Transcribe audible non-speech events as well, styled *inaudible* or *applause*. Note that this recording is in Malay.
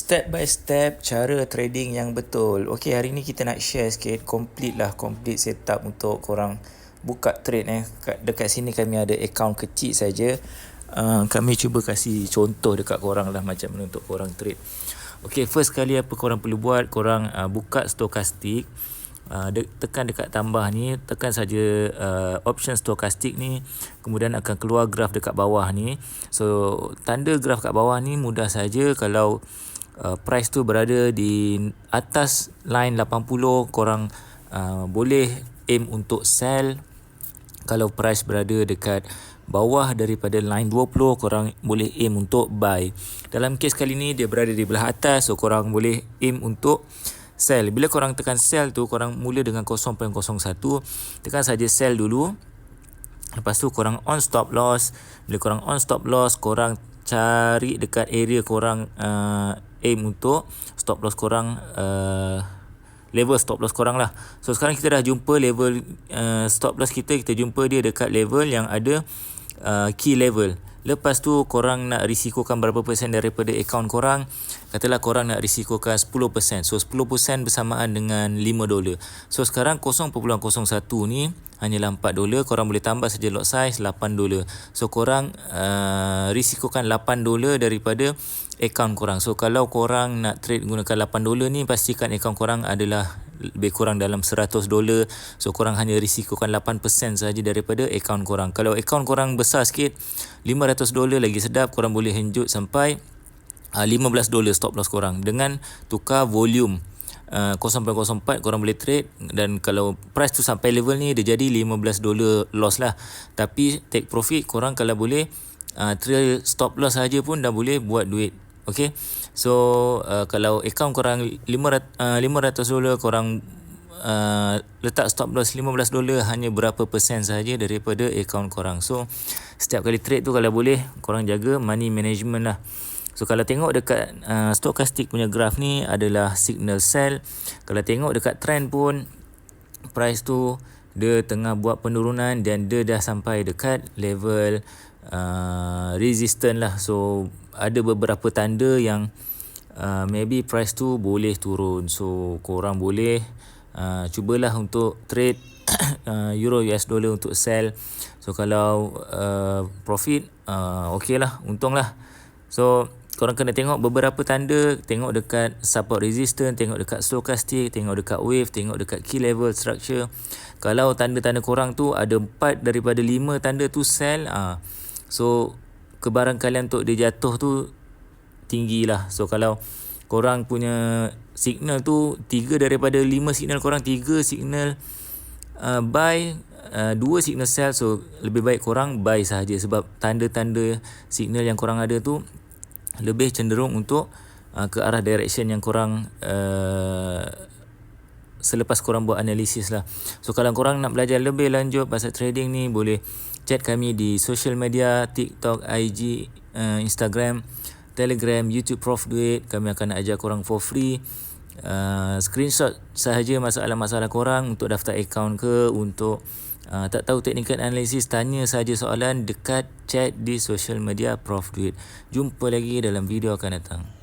Step by step cara trading yang betul. Okey, hari ni kita nak share sikit complete lah complete setup untuk korang buka trade eh. Kat, dekat sini kami ada account kecil saja. Uh, kami cuba kasih contoh dekat korang lah macam mana untuk korang trade. Okey, first kali apa korang perlu buat, korang uh, buka stokastik. Uh, de- tekan dekat tambah ni, tekan saja uh, option stokastik ni, kemudian akan keluar graf dekat bawah ni. So, tanda graf kat bawah ni mudah saja kalau uh, price tu berada di atas line 80 korang uh, boleh aim untuk sell. Kalau price berada dekat bawah daripada line 20 korang boleh aim untuk buy. Dalam kes kali ni dia berada di belah atas so korang boleh aim untuk sell. Bila korang tekan sell tu korang mula dengan 0.01 tekan saja sell dulu. Lepas tu korang on stop loss. Bila korang on stop loss korang cari dekat area korang uh, aim untuk stop loss korang uh, level stop loss korang lah. So sekarang kita dah jumpa level uh, stop loss kita, kita jumpa dia dekat level yang ada uh, key level. Lepas tu korang nak risikokan berapa persen daripada account korang Katalah korang nak risikokan 10% So 10% bersamaan dengan 5 dolar. So sekarang 0.01 ni hanyalah 4 dolar. Korang boleh tambah saja lot size 8 dolar. So korang uh, risikokan 8 dolar daripada account korang. So kalau korang nak trade gunakan 8 dolar ni Pastikan account korang adalah lebih kurang dalam 100 dolar. So korang hanya risikokan 8% saja daripada akaun korang. Kalau akaun korang besar sikit 500 dolar lagi sedap korang boleh henjut sampai uh, 15 dolar stop loss korang dengan tukar volume uh, 0.04 korang boleh trade dan kalau price tu sampai level ni dia jadi 15 dolar loss lah tapi take profit korang kalau boleh uh, trail stop loss saja pun dah boleh buat duit Okay. So uh, kalau account korang 500 uh, 500 dolar korang uh, letak stop loss 15 dolar hanya berapa persen saja daripada account korang. So setiap kali trade tu kalau boleh korang jaga money management lah. So kalau tengok dekat uh, stochastic punya graph ni adalah signal sell. Kalau tengok dekat trend pun price tu dia tengah buat penurunan dan dia dah sampai dekat level uh, resistance lah. So ada beberapa tanda yang uh, maybe price tu boleh turun so korang boleh uh, cubalah untuk trade *coughs* uh, euro US dollar untuk sell so kalau uh, profit uh, okey lah untung lah so korang kena tengok beberapa tanda. Tengok dekat support resistance tengok dekat stochastic tengok dekat wave tengok dekat key level structure. Kalau tanda-tanda korang tu ada 4 daripada 5 tanda tu sell uh, so kebarangkalian untuk dia jatuh tu tinggi lah. So kalau korang punya signal tu tiga daripada lima signal korang tiga signal uh, buy uh, dua signal sell. So lebih baik korang buy sahaja sebab tanda-tanda signal yang korang ada tu lebih cenderung untuk uh, ke arah direction yang korang uh, selepas korang buat analisis lah. So kalau korang nak belajar lebih lanjut pasal trading ni boleh chat kami di social media TikTok, IG, uh, Instagram, Telegram, YouTube Prof Duit. Kami akan ajar korang for free. Uh, screenshot sahaja masalah-masalah korang untuk daftar account ke untuk uh, tak tahu technical analysis tanya saja soalan dekat chat di social media Prof Duit. Jumpa lagi dalam video akan datang.